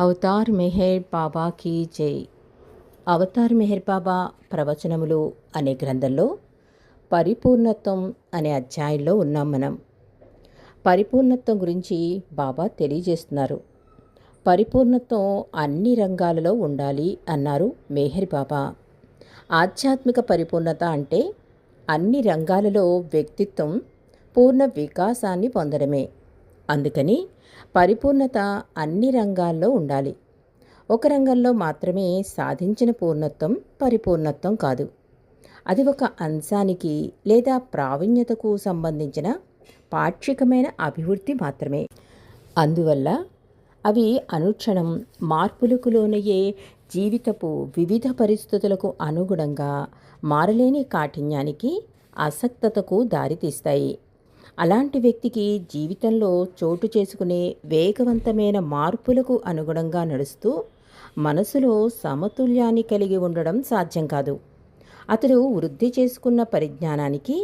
Avatar Meher బాబాకి జై. అవతార్ మెహర్ బాబా ప్రవచనములు అనే గ్రంథంలో పరిపూర్ణత్వం అనే అధ్యాయంలో ఉన్నాం మనం. పరిపూర్ణత్వం గురించి బాబా తెలియజేస్తున్నారు. పరిపూర్ణత్వం అన్ని రంగాలలో ఉండాలి అన్నారు మెహర్ బాబా. ఆధ్యాత్మిక పరిపూర్ణత అంటే అన్ని రంగాలలో వ్యక్తిత్వం పూర్ణ వికాసాన్ని పొందడమే. అందుకని పరిపూర్ణత అన్ని రంగాల్లో ఉండాలి. ఒక రంగంలో మాత్రమే సాధించిన పూర్ణత్వం పరిపూర్ణత్వం కాదు. అది ఒక అంశానికి లేదా ప్రావీణ్యతకు సంబంధించిన పాక్షికమైన అభివృద్ధి మాత్రమే. అందువల్ల అవి అనుక్షణం మార్పులకు లోనయ్యే జీవితపు వివిధ పరిస్థితులకు అనుగుణంగా మారలేని కాఠిన్యానికి అసక్తతకు దారితీస్తాయి. అలాంటి వ్యక్తికి జీవితంలో చోటు చేసుకునే వేగవంతమైన మార్పులకు అనుగుణంగా నడుస్తూ మనసులో సమతుల్యాన్ని కలిగి ఉండడం సాధ్యం కాదు. అతడు వృద్ధి చేసుకున్న పరిజ్ఞానానికి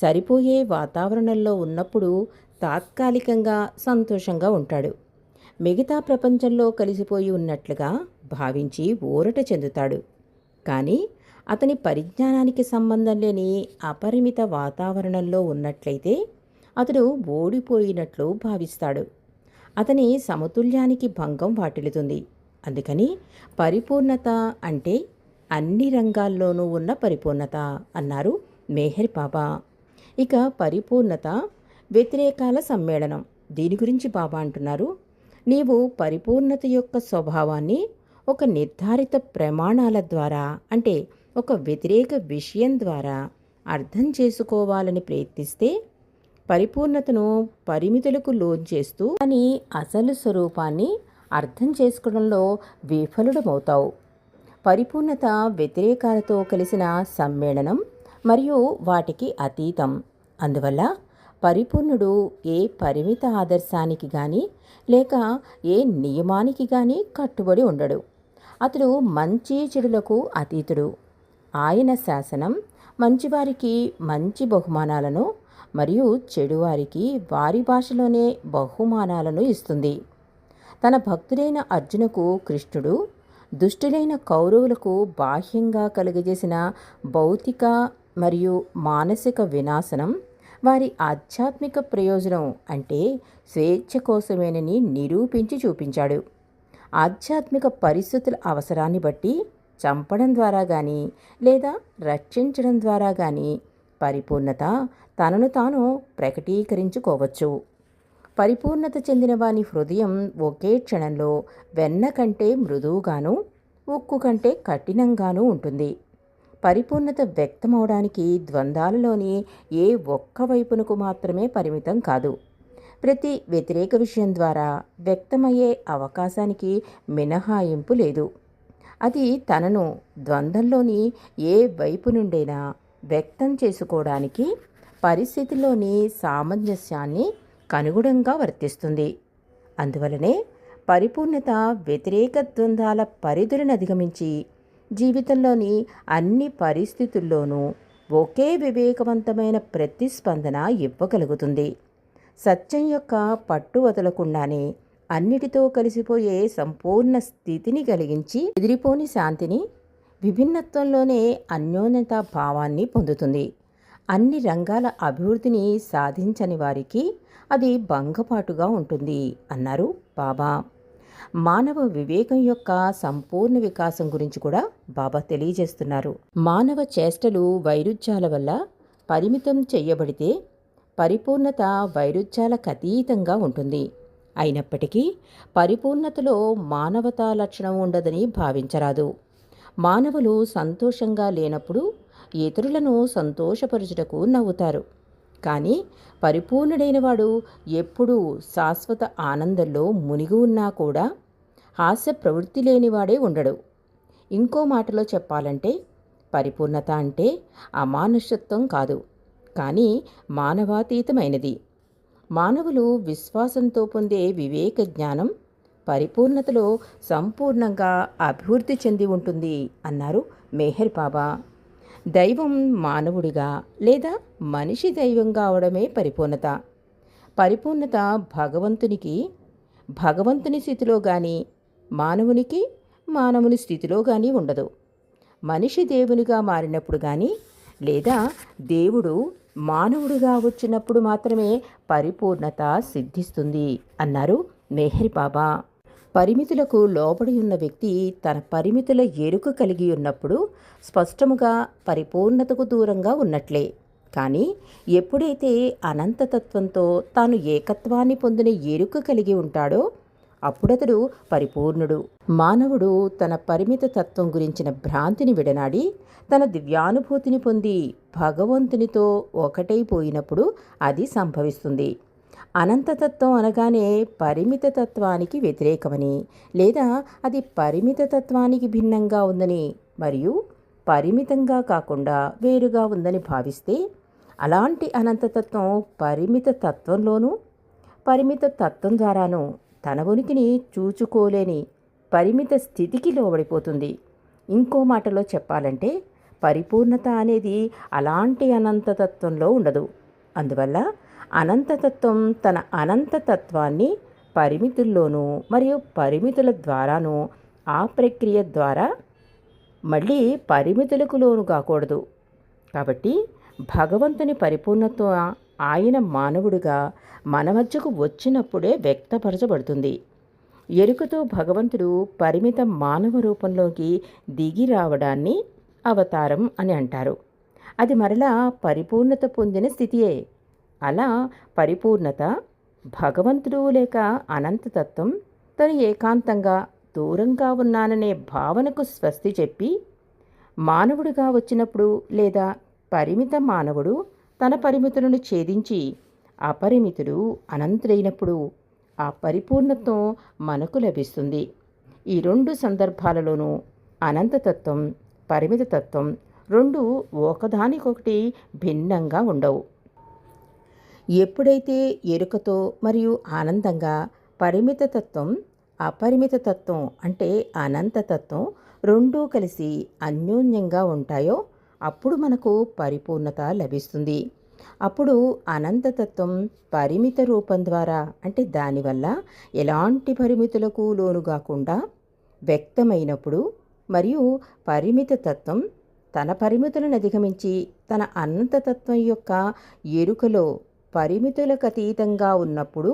సరిపోయే వాతావరణంలో ఉన్నప్పుడు తాత్కాలికంగా సంతోషంగా ఉంటాడు. మిగతా ప్రపంచంలో కలిసిపోయి ఉన్నట్లుగా భావించి ఊరట చెందుతాడు. కానీ అతని పరిజ్ఞానానికి సంబంధం లేని అపరిమిత వాతావరణంలో ఉన్నట్లయితే అతడు ఓడిపోయినట్లు భావిస్తాడు. అతని సమతుల్యానికి భంగం వాటిల్లుతుంది. అందుకని పరిపూర్ణత అంటే అన్ని రంగాల్లోనూ ఉన్న పరిపూర్ణత అన్నారు మేహర్ బాబా. ఇక పరిపూర్ణత వ్యతిరేకాల సమ్మేళనం. దీని గురించి బాబా అంటున్నారు నీవు పరిపూర్ణత యొక్క స్వభావాన్ని ఒక నిర్ధారిత ప్రమాణాల ద్వారా అంటే ఒక వ్యతిరేక విషయం ద్వారా అర్థం చేసుకోవాలని ప్రయత్నిస్తే పరిపూర్ణతను పరిమితులకు లోన్ చేస్తూ అని అసలు స్వరూపాన్ని అర్థం చేసుకోవడంలో విఫలుడమవుతావు. పరిపూర్ణత వ్యతిరేకాలతో కలిసిన సమ్మేళనం మరియు వాటికి అతీతం. అందువల్ల పరిపూర్ణుడు ఏ పరిమిత ఆదర్శానికి కానీ లేక ఏ నియమానికి కానీ కట్టుబడి ఉండడు. అతడు మంచి చెడులకు అతీతుడు. ఆయన శాసనం మంచివారికి మంచి బహుమానాలను మరియు చెడువారికి వారి భాషలోనే బహుమానాలను ఇస్తుంది. తన భక్తుడైన అర్జునకు కృష్ణుడు దుష్టులైన కౌరవులకు బాహ్యంగా కలుగజేసిన భౌతిక మరియు మానసిక వినాశనం వారి ఆధ్యాత్మిక ప్రయోజనం అంటే స్వేచ్ఛ కోసమేనని నిరూపించి చూపించాడు. ఆధ్యాత్మిక పరిస్థితుల అవసరాన్ని బట్టి చంపడం ద్వారా కానీ లేదా రక్షించడం ద్వారా కానీ పరిపూర్ణత తనను తాను ప్రకటీకరించుకోవచ్చు. పరిపూర్ణత చెందిన వాని హృదయం ఒకే క్షణంలో వెన్న కంటే మృదువుగాను ఉక్కు కంటే కఠినంగానూ ఉంటుంది. పరిపూర్ణత వ్యక్తమవడానికి ద్వంద్వాలలోని ఏ ఒక్క వైపునకు మాత్రమే పరిమితం కాదు. ప్రతి వ్యతిరేక విషయం ద్వారా వ్యక్తమయ్యే అవకాశానికి మినహాయింపు లేదు. అది తనను ద్వంద్వంలోని ఏ వైపు నుండైనా వ్యక్తం చేసుకోవడానికి పరిస్థితిలోని సామంజస్యాన్ని కనుగుణంగా వర్తిస్తుంది. అందువలనే పరిపూర్ణత వ్యతిరేక ద్వంద్వాల పరిధులను అధిగమించి జీవితంలోని అన్ని పరిస్థితుల్లోనూ ఒకే వివేకవంతమైన ప్రతిస్పందన ఇవ్వగలుగుతుంది. సత్యం యొక్క పట్టు వదలకుండానే అన్నిటితో కలిసిపోయే సంపూర్ణ స్థితిని కలిగించి ఎదిరిపోని శాంతిని విభిన్నత్వంలోనే అన్యోన్యత భావాన్ని పొందుతుంది. అన్ని రంగాల అభివృద్ధిని సాధించని వారికి అది భంగపాటుగా ఉంటుంది అన్నారు బాబా. మానవ వివేకం యొక్క సంపూర్ణ వికాసం గురించి కూడా బాబా తెలియజేస్తున్నారు. మానవ చేష్టలు వైరుధ్యాల వల్ల పరిమితం చేయబడితే పరిపూర్ణత వైరుధ్యాలకు అతీతంగా ఉంటుంది. అయినప్పటికీ పరిపూర్ణతలో మానవతా లక్షణం ఉండదని భావించరాదు. మానవులు సంతోషంగా లేనప్పుడు ఇతరులను సంతోషపరచుటకు నవ్వుతారు. కానీ పరిపూర్ణుడైన వాడు ఎప్పుడూ శాశ్వత ఆనందంలో మునిగి ఉన్నా కూడా హాస్య ప్రవృత్తి లేనివాడే ఉండడు. ఇంకో మాటలో చెప్పాలంటే పరిపూర్ణత అంటే అమానుషత్వం కాదు. కానీ మానవాతీతమైనది. మానవులు విశ్వాసంతో పొందే వివేక జ్ఞానం పరిపూర్ణతలో సంపూర్ణంగా అభివృద్ధి చెంది ఉంటుంది అన్నారు మేహర్ బాబా. దైవం మానవుడిగా లేదా మనిషి దైవంగా అవడమే పరిపూర్ణత. పరిపూర్ణత భగవంతునికి భగవంతుని స్థితిలో కానీ మానవునికి మానవుని స్థితిలో కానీ ఉండదు. మనిషి దేవునిగా మారినప్పుడు కానీ లేదా దేవుడు మానవుడిగా వచ్చినప్పుడు మాత్రమే పరిపూర్ణత సిద్ధిస్తుంది అన్నారు మెహరి బాబా. పరిమితులకు లోబడి ఉన్న వ్యక్తి తన పరిమితుల ఎరుక కలిగి ఉన్నప్పుడు స్పష్టముగా పరిపూర్ణతకు దూరంగా ఉన్నట్లే. కానీ ఎప్పుడైతే అనంతతత్వంతో తాను ఏకత్వాన్ని పొందిన ఎరుక కలిగి ఉంటాడో అప్పుడతడు పరిపూర్ణుడు. మానవుడు తన పరిమిత తత్వం గురించిన భ్రాంతిని విడనాడి తన దివ్యానుభూతిని పొంది భగవంతునితో ఒకటైపోయినప్పుడు అది సంభవిస్తుంది. అనంతతత్వం అనగానే పరిమిత తత్వానికి వ్యతిరేకమని లేదా అది పరిమిత తత్వానికి భిన్నంగా ఉందని మరియు పరిమితంగా కాకుండా వేరుగా ఉందని భావిస్తే అలాంటి అనంతతత్వం పరిమిత తత్వంలోనూ పరిమిత తత్వం ద్వారాను తన ఉనికిని చూచుకోలేని పరిమిత స్థితికి లోబడిపోతుంది. ఇంకో మాటలో చెప్పాలంటే పరిపూర్ణత అనేది అలాంటి అనంతతత్వంలో ఉండదు. అందువల్ల అనంతతత్వం తన అనంతతత్వాన్ని పరిమితుల్లోనూ మరియు పరిమితుల ద్వారాను ఆ ప్రక్రియ ద్వారా మళ్ళీ పరిమితులకు లోను కాకూడదు. కాబట్టి భగవంతుని పరిపూర్ణత్వం ఆయన మానవుడిగా మన మధ్యకు వచ్చినప్పుడే వ్యక్తపరచబడుతుంది. ఎరుకతో భగవంతుడు పరిమిత మానవ రూపంలోకి దిగి రావడాన్ని అవతారం అని అంటారు. అది మరలా పరిపూర్ణత పొందిన స్థితియే. అలా పరిపూర్ణత భగవంతుడు లేక అనంతతత్వం తను ఏకాంతంగా దూరంగా ఉన్నాననే భావనకు స్వస్తి చెప్పి మానవుడిగా వచ్చినప్పుడు లేదా పరిమిత మానవుడు తన పరిమితులను ఛేదించి అపరిమితుడు అనంతుడైనప్పుడు ఆ పరిపూర్ణత్వం మనకు లభిస్తుంది. ఈ రెండు సందర్భాలలోనూ అనంతతత్వం పరిమిత తత్వం రెండు ఒకదానికొకటి భిన్నంగా ఉండవు. ఎప్పుడైతే ఎరుకతో మరియు ఆనందంగా పరిమిత తత్వం అపరిమిత తత్వం అంటే అనంతతత్వం రెండూ కలిసి అన్యోన్యంగా ఉంటాయో అప్పుడు మనకు పరిపూర్ణత లభిస్తుంది. అప్పుడు అనంతతత్వం పరిమిత రూపం ద్వారా అంటే దానివల్ల ఎలాంటి పరిమితులకు లోను కాకుండా వ్యక్తమైనప్పుడు మరియు పరిమిత తత్వం తన పరిమితులను అధిగమించి తన అనంతతత్వం యొక్క ఎరుకలో పరిమితులకు అతీతంగా ఉన్నప్పుడు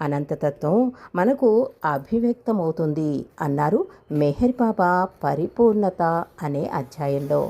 అనంతతత్వం మనకు అభివ్యక్తమవుతుంది అన్నారు మెహర్ బాబా పరిపూర్ణత అనే అధ్యాయంలో.